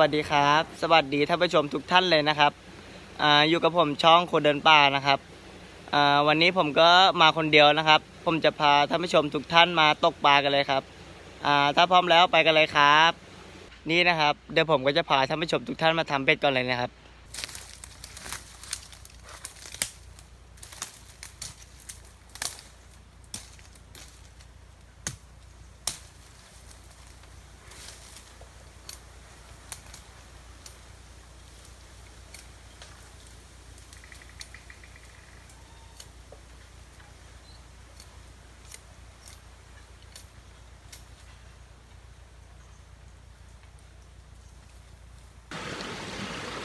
วัสดีครับ สวัสดีท่านผู้ชมทุกท่านเลยนะครับออยู่กับผมช่องคนเดินป่านะครับวันนี้ผมก็มาคนเดียวนะครับ ผมจะพาท่านผู้ชมทุกท่านมาตกปลากันเลยครับถ้าพร้อมแล้วไปกันเลยครับ นี่นะครับ เดี๋ยวผมก็จะพาท่านผู้ชมทุกท่านมาทำเบ็ดก่อนเลยนะครับ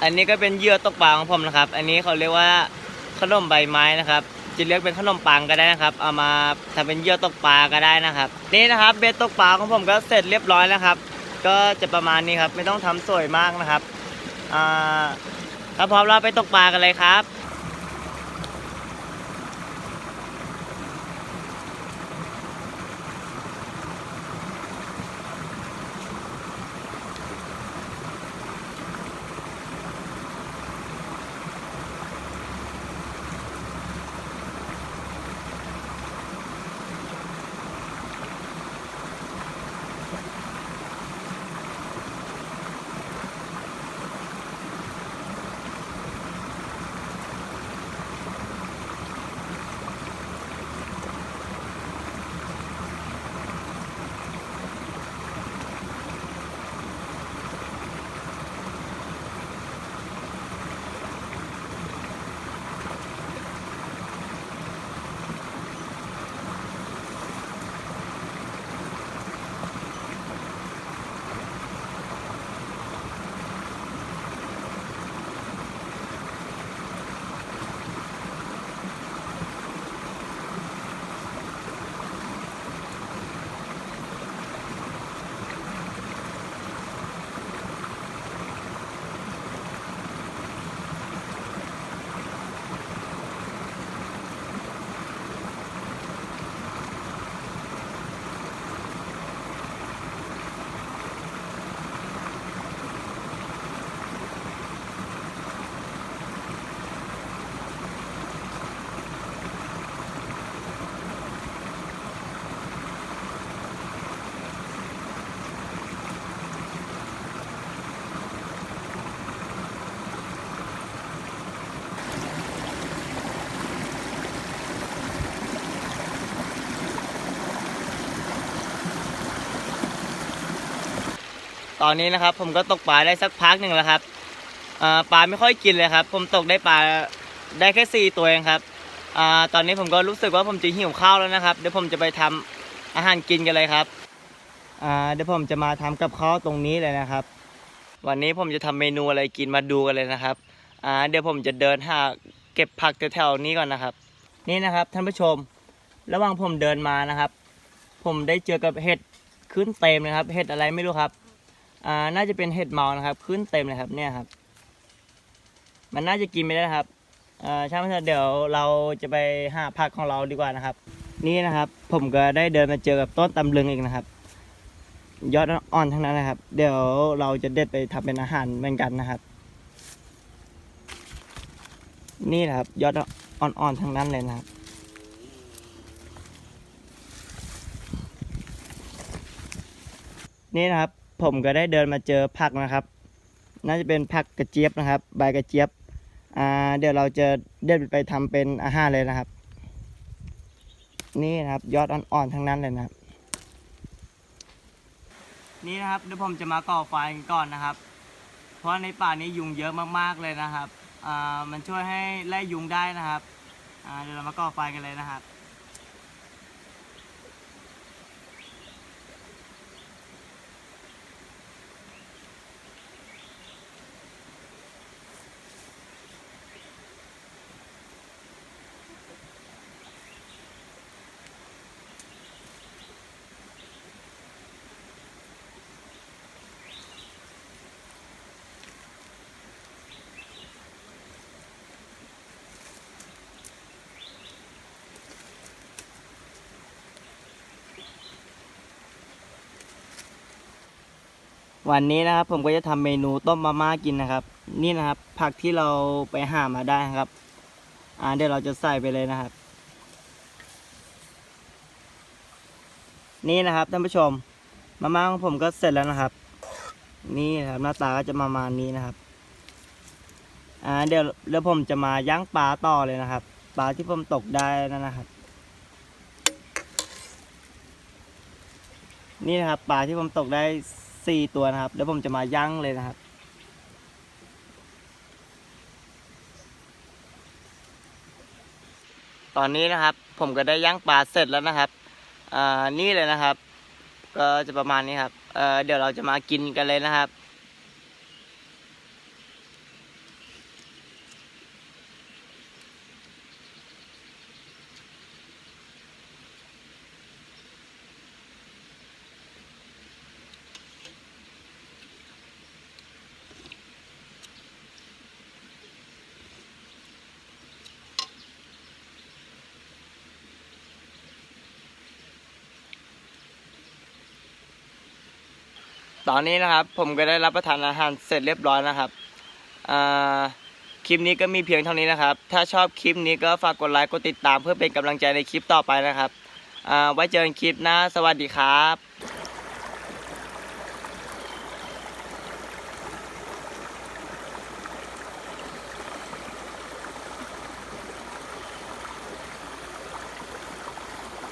อันนี้ก็เป็นเหยื่อตกปลาของผมนะครับ อันนี้เขาเรียกว่าขนมใบไม้นะครับ จะเรียกเป็นขนมปังก็ได้นะครับ เอามาทำเป็นเหยื่อตกปลาก็ได้นะครับ นี่นะครับเบ็ดตกปลาของผมก็เสร็จเรียบร้อยแล้วครับ ก็จะประมาณนี้ครับ ไม่ต้องทำสวยมากนะครับ อ่าถ้าพร้อมเราไปตกปลากันเลยครับ ตอนนี้นะครับ ผมก็ตกปลาได้สักพักหนึ่งแล้วครับอ่าปลาไม่ค่อยกินเลยครับ ผมตกได้ปลาได้แค่สี่ตัวเองครับอตอนนี้ผมก็รู้สึกว่าผมจะหิวข้าวแล้วนะครับ เดี๋ยวผมจะไปทำอาหารกินกันเลยครับเดี๋ยวผมจะมาทำกับข้าวตรงนี้เลยนะครับ วันนี้ผมจะทำเมนูอะไรกินมาดูกันเลยนะครับเดี๋ยวผมจะเดินหาเก็บผักแถวๆนี้ก่อนนะครับ นี่นะครับท่านผู้ชม ระหว่างผมเดินมานะครับ ผมได้เจอกับเห็ดขึ้นเต็มเลยครับ เห็ดอะไรไม่รู้ครับ อ่าน่าจะเป็นเห็ดเมานะครับ ขึ้นเต็มเลยครับเนี่ยครับ มันน่าจะกินไม่ได้นะครับอ่าช่างมันเถอะเดี๋ยวเราจะไปหาผักของเราดีกว่านะครับ นี่นะครับ ผมก็ได้เดินมาเจอกับต้นตำลึงอีกนะครับ ยอดอ่อนทั้งนั้นนะครับ เดี๋ยวเราจะเด็ดไปทำเป็นอาหารเหมือนกันนะครับ นี่นะครับ ยอดอ่อนๆทั้งนั้นเลยนะครับนี่นะครับ ผมก็ได้เดินมาเจอผักนะครับ น่าจะเป็นผักกระเจี๊ยบนะครับ ใบกระเจี๊ยบอ่าเดี๋ยวเราจะเด็ดไปทำเป็นอาหารเลยนะครับ นี่นะครับยอดอ่อนๆทั้งนั้นเลยนะครับ นี่นะครับเดี๋ยวผมจะมาก่อไฟกันก่อนนะครับ เพราะในป่านี้ยุงเยอะมากๆเลยนะครับอ่ามันช่วยให้ไล่ยุงได้นะครับอ่าเดี๋ยวเรามาก่อไฟกันเลยนะครับ วันนี้นะครับผมก็จะทำเมนูต้มมาม่ากินนะครับ นี่นะครับ ผักที่เราไปหามาได้นะครับ อ่าเดี๋ยวเราจะใส่ไปเลยนะครับ นี่นะครับท่านผู้ชม มาม่าของผมก็เสร็จแล้วนะครับ นี่นะครับหน้าตาก็จะประมาณนี้นะครับ อ่าเดี๋ยวเดี๋ยวผมจะมาย่างปลาต่อเลยนะครับปลาที่ผมตกได้นั่นนะครับ นี่นะครับปลาที่ผมตกได้ สี่ตัวนะครับ แล้วผมจะมาย่างเลยนะครับ ตอนนี้นะครับ ผมก็ได้ย่างปลาเสร็จแล้วนะครับอ่านี่เลยนะครับ ก็จะประมาณนี้ครับเเดี๋ยวเราจะมากินกันเลยนะครับ ตอนนี้นะครับ ผมก็ได้รับประทานอาหารเสร็จเรียบร้อยนะครับคลิปนี้ก็มีเพียงเท่านี้นะครับ ถ้าชอบคลิปนี้ก็ฝากกดไลค์ กดติดตามเพื่อเป็นกำลังใจในคลิปต่อไปนะครับไว้เจอกันคลิปหน้า สวัสดีครับ